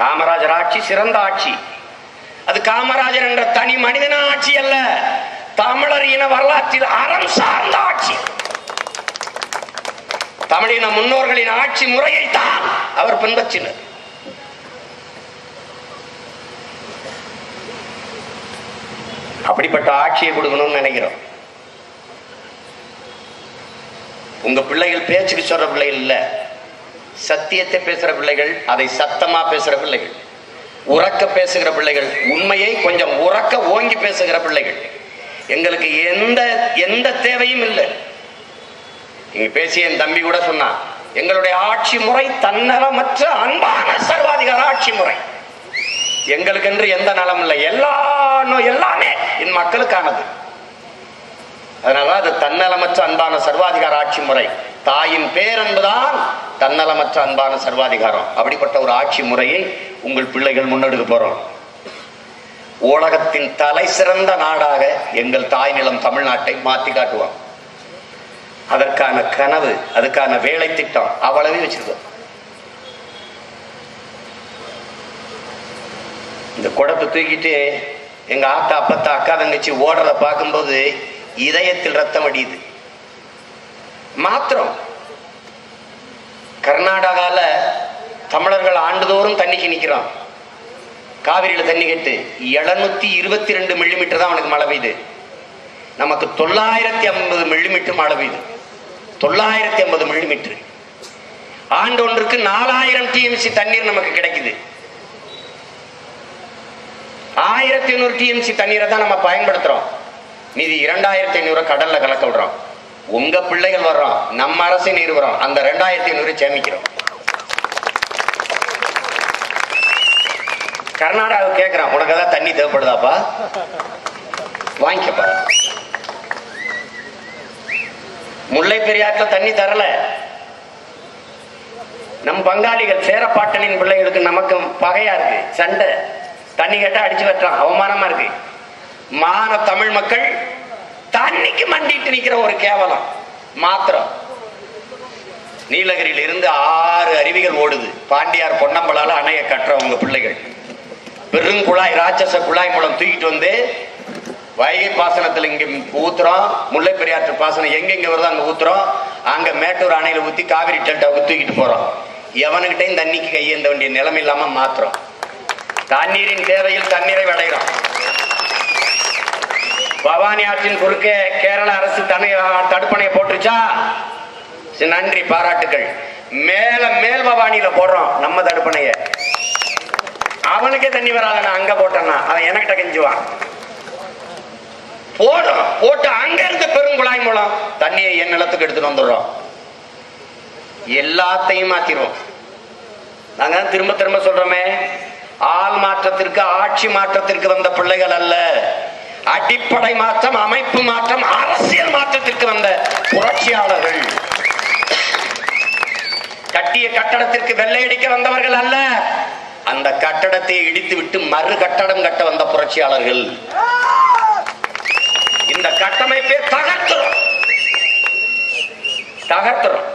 காமராஜர் ஆட்சி சிறந்த ஆட்சி. அது காமராஜர் என்ற தனி மனிதன ஆட்சி அல்ல. தமிழர் இன வரலாற்றில் அறம் சார்ந்த ஆட்சி. தமிழின முன்னோர்களின் ஆட்சி முறையை தான் அவர் பின்பற்றினர். அப்படிப்பட்ட ஆட்சியை கொடுக்கணும்னு நினைக்கிறோம். உங்க பிள்ளைகள் பேச்சுக்கு சொல்ற பிள்ளைகள் இல்ல. சத்தியத்தை பேசுகிற பிள்ளைகள் அதை சத்தமாக பேசுகிற பிள்ளைகள். உறக்க பேசுகிற பிள்ளைகள் உண்மையை கொஞ்சம் உறக்க ஓங்கி பேசுகிற பிள்ளைகள். எங்களுக்கு எந்த எந்த தேவையும் இல்லை. இங்க பேசிய என் தம்பி கூட சொன்னான் எங்களுடைய ஆட்சி முறை தன்னலமற்ற அன்பான சர்வாதிகார ஆட்சி முறை. எங்களுக்கு என்று எந்த நலம் இல்லை. எல்லா எல்லாமே என் மக்களுக்கானது. அதனால அது தன்னலமற்ற அன்பான சர்வாதிகார ஆட்சி முறை. தாயின் பேரன்புதான் தன்னலமற்ற அன்பான சர்வாதிகாரம். அப்படிப்பட்ட ஒரு ஆட்சி முறையை உங்கள் பிள்ளைகள் முன்னெடுக்க போறோம். உலகத்தின் தலை சிறந்த நாடாக எங்கள் தாய் நிலம் தமிழ்நாட்டை மாத்தி காட்டுவோம். அதற்கான கனவு அதுக்கான வேலை திட்டம் அவ்வளவே வச்சிருக்கோம். இந்த குடத்தை தூக்கிட்டு எங்க ஆத்தா அப்பத்தா அக்கா தங்கச்சி ஓடுறத பார்க்கும்போது இதயத்தில் ரத்தம் அடியுது. மாத்திரம் கர்நாடகால தமிழர்கள் ஆண்டுதோறும் தண்ணிக்கு நிக்கிறோம் காவிரியில தண்ணி கட்டு எழுநூத்தி இருபத்தி ரெண்டு மில்லிமீட்டர் தான் அவனுக்கு மழை பெய்யுது. நமக்கு தொள்ளாயிரத்தி ஐம்பது மில்லிமீட்டர் மழை பெய்யுது. தொள்ளாயிரத்தி ஐம்பது மில்லிமீட்டர் ஆண்டு ஒன்றுக்கு நாலாயிரம் டிஎம்சி தண்ணீர் நமக்கு கிடைக்குது. ஆயிரத்தி ஐநூறு டிஎம்சி தண்ணீரை தான் நம்ம பயன்படுத்துறோம். மீதி இரண்டாயிரத்தி ஐநூறு கடல்ல கலக்க விடுறோம். உங்க பிள்ளைகள் வர்றோம். நம்ம அரசு நிறுவனம் அந்த ரெண்டாயிரத்தி ஐநூறு சேமிக்கிறோம். கர்நாடகாவுக்கு கேட்கிறான் உனக்கு தான் தண்ணி தேவைப்படுதாப்பா? வாங்கிக்கப்பா. முல்லை பெரியாற்றுல தண்ணி தரல. நம் பங்காளிகள் சேரப்பாட்டனின் பிள்ளைகளுக்கு நமக்கு பகையா இருக்கு. சண்டை. தண்ணி கேட்டா அடிச்சு வெட்டுறான். அவமானமா இருக்கு. மான தமிழ் மக்கள் தண்ணிக்கு மண்டிட்டு நிக்கிற ஒரு கேவலம். மாத்திரம். நீலகிரியில இருந்து ஆறு அருவிகள் ஓடுது. பாண்டியார் பொன்னம்பலால அணைய கட்டுறவங்க உங்க பெரும் பெருங்குழாய் ராட்சச குழாய் மூலம் தூக்கிட்டு வந்து வைகை பாசனத்துல இங்க ஊத்துறோம். முல்லை பெரியாற்று பாசனம் எங்கெங்க வருதோ அங்க ஊத்துறோம். அங்க மேட்டூர் அணையில ஊத்தி காவிரி டெல்டாவுக்கு தூக்கிட்டு போறோம். எவனுக்கிட்டையும் தண்ணிக்கு கையேந்த வேண்டிய நிலைமை இல்லாம மாத்துறோம். தண்ணீரின் தேவையில் தண்ணீரை விளைகிறோம் பவானி ஆற்றின் குறுக்கே கேரள அரசு தனி தடுப்பணையை போட்டுருச்சா? நன்றி பாராட்டுகள் மேல மேல் பவானியில போடுறோம் நம்ம தடுப்பணைய. அவனுக்கே தண்ணி வராத நான் அங்க போட்டேன்னா அவன் எனக்கிட்ட கெஞ்சுவான். போடும் போட்டு அங்க இருந்து பெரும் குழாய் மூலம் தண்ணியை என் நிலத்துக்கு எடுத்துட்டு வந்துடுறோம். எல்லாத்தையும் மாத்திரும். நாங்க திரும்ப திரும்ப சொல்றோமே ஆள் மாற்றத்திற்கு ஆட்சி மாற்றத்திற்கு வந்த பிள்ளைகள் அல்ல. அடிப்படை மாற்றம் அமைப்பு மாற்றம் அரசியல் மாற்றத்திற்கு வந்த புரட்சியாளர்கள். கட்டிய கட்டடத்திற்கு வெள்ளையடிக்க வந்தவர்கள் அல்ல. அந்த கட்டடத்தை இடித்து விட்டு மறு கட்டடம் கட்ட வந்த புரட்சியாளர்கள். இந்த கட்டமைப்பை தகர்த்துறோம். தகர்த்துறோம்.